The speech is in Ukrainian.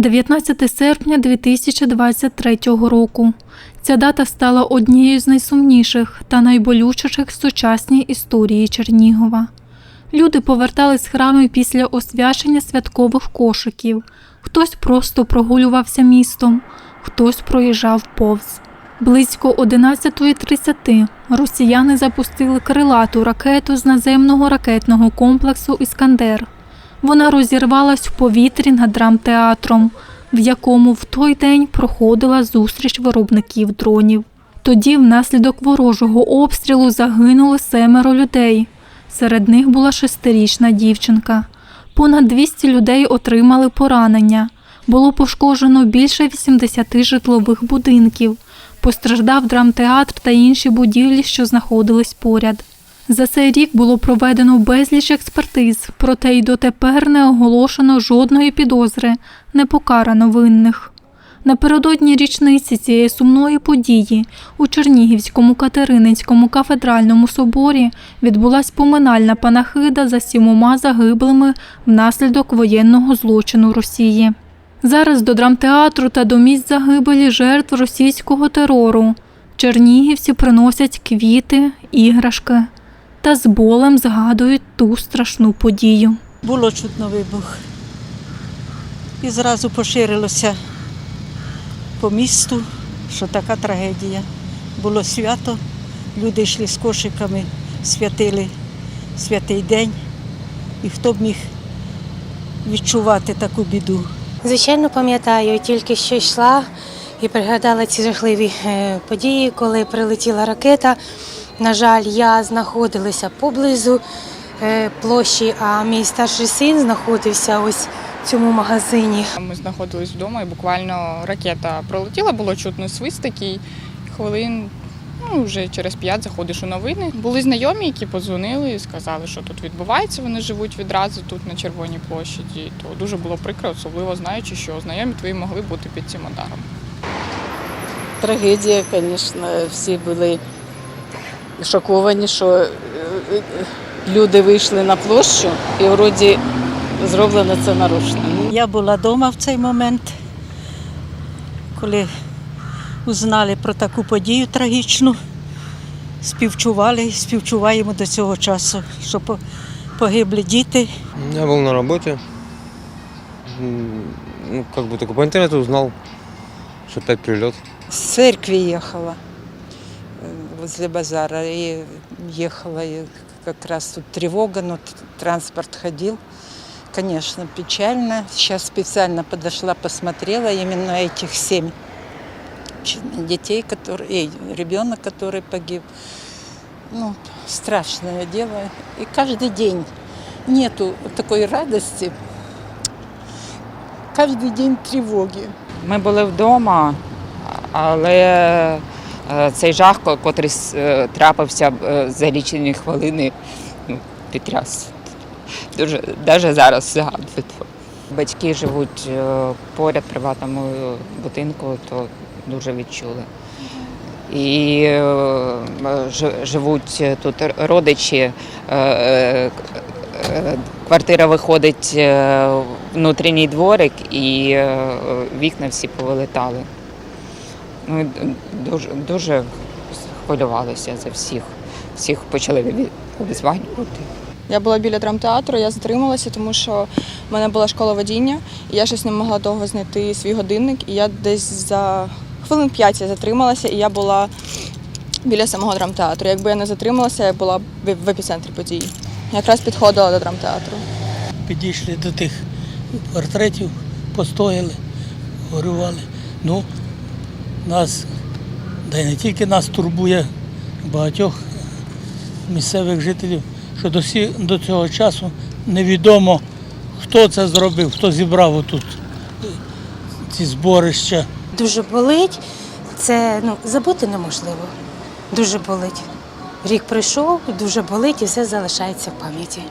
19 серпня 2023 року. Ця дата стала однією з найсумніших та найболючіших в сучасній історії Чернігова. Люди повертались з храмів після освячення святкових кошиків. Хтось просто прогулювався містом, хтось проїжджав повз. Близько 11.30 росіяни запустили крилату ракету з наземного ракетного комплексу Іскандер. Вона розірвалась в повітрі над драмтеатром, в якому в той день проходила зустріч виробників дронів. Тоді, внаслідок ворожого обстрілу, загинули семеро людей. Серед них була шестирічна дівчинка. Понад 200 людей отримали поранення. Було пошкоджено більше 80 житлових будинків. Постраждав драмтеатр та інші будівлі, що знаходились поряд. За цей рік було проведено безліч експертиз, проте й дотепер не оголошено жодної підозри, не покарано винних. Напередодні річниці цієї сумної події у Чернігівському Катерининському кафедральному соборі відбулась поминальна панахида за сімома загиблими внаслідок воєнного злочину Росії. Зараз до драмтеатру та до місць загибелі жертв російського терору чернігівці приносять квіти, іграшки та з болем згадують ту страшну подію. Було чутно вибух. І зразу поширилося по місту, що така трагедія. Було свято, люди йшли з кошиками, святили святий день. І хто б міг відчувати таку біду? Звичайно, пам'ятаю, тільки що йшла і пригадала ці жахливі е, події, коли прилетіла ракета. На жаль, я знаходилася поблизу е, площі, а мій старший син знаходився ось в цьому магазині. Ми знаходились вдома і буквально ракета пролетіла, було чутно свист такий. Хвилин ну, вже через п'ять заходиш у новини. Були знайомі, які подзвонили і сказали, що тут відбувається. Вони живуть відразу тут на Червоній площаді. То дуже було прикро, особливо знаючи, що знайомі твої могли бути під цим ударом. Трагедія, звісно, всі були шоковані, що е, е, люди вийшли на площу і вроді зроблено це нарочно. Ну, Я була вдома в цей момент, коли узнали про таку подію трагічну, співчували і співчуваємо до цього часу, що по- погибли діти. Я был на работе. М, Ну, как бы только по интернету узнал, что опять прилет. С церкви ехала э, Возле базара и ехала и как раз тут тревога, но транспорт ходил. Конечно, печально. Сейчас специально подошла, посмотрела именно этих семь детей, которые, эй, ребенок, который погиб. Ну, страшное дело. И каждый день нету такой радости. Каждый день тревоги. Ми були вдома, але цей жах, ко- котрий е, трапився е, за лічені хвилини, ну. Дуже навіть зараз згадую. Батьки живуть е, поряд приватному будинку, то дуже відчули. І е, живуть тут родичі. е, е, е, Квартира виходить е, внутрішній дворик і е, вікна всі повилетали. Ми дуже, дуже хвилювалися за всіх. Всіх почали обізванювати. Я була біля драмтеатру, я затрималася, тому що в мене була школа водіння, і я щось не могла довго знайти свій годинник. І я десь за хвилин п'ять я затрималася, і я була біля самого драмтеатру. Якби я не затрималася, я була б в епіцентрі події. Якраз підходила до драмтеатру. підійшли до тих портретів, постояли, горювали. Ну, нас, да й не тільки нас турбує багатьох місцевих жителів, що до, сі, до цього часу невідомо, хто це зробив, хто зібрав отут ці зборища. Дуже болить. Це ну, забути неможливо. Дуже болить. Рік пройшов, дуже болить і все залишається в пам'яті.